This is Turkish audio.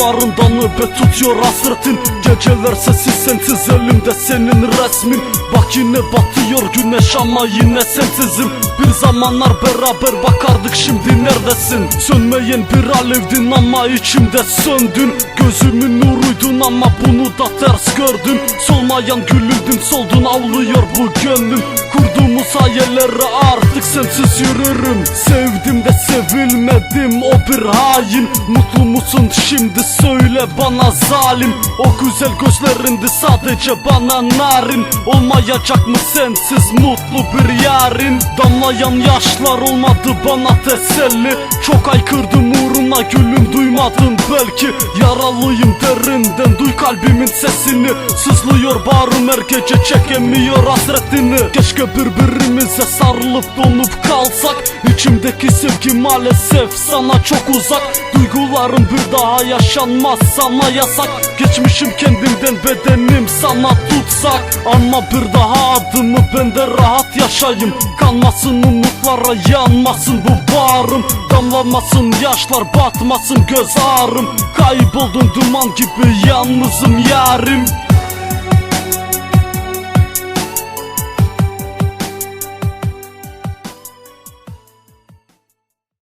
Duvarından nöbet tutuyor hasretin Geceler sessiz sensiz elimde senin resmin. Bak yine batıyor güneş ama yine sensizim. Bir zamanlar beraber bakardık şimdi neredesin? Sönmeyen bir alevdin ama içimde söndün. Gözümün nuruydun ama bunu da ters gördün. Solmayan gülüldün soldun avlıyor bu gönlüm. Kurduğumuz hayalleri artık sensiz yürürüm. Sevdim de sevilmedim. O bir hain. Mutlu musun? Şimdi söyle bana zalim. O güzel gözlerindi sadece bana narin. Olmayacak mı sensiz mutlu bir yarın Damlayan yaşlar olmadı bana teselli. Çok aykırdım uğruna gülüm duymadın belki. Yaralıyım derinden duy kalbimin sesini. Sızlıyor bağrım her gece çekemiyor hasretini. Keşke birbirimize sarılıp donup kalsak. İçimdeki sevgi maalesef sana çok uzak. Duygularım bir daha yaşanmaz sana yasak. Geçmişim kendimden bedenim sana tutsak. Ama bir daha ben de rahat yaşayayım. Kanmasın umutlara yanmasın bu bağrım. Damlamasın yaşlar batmasın göz ağrım. Kayboldun duman gibi yalnızım yarim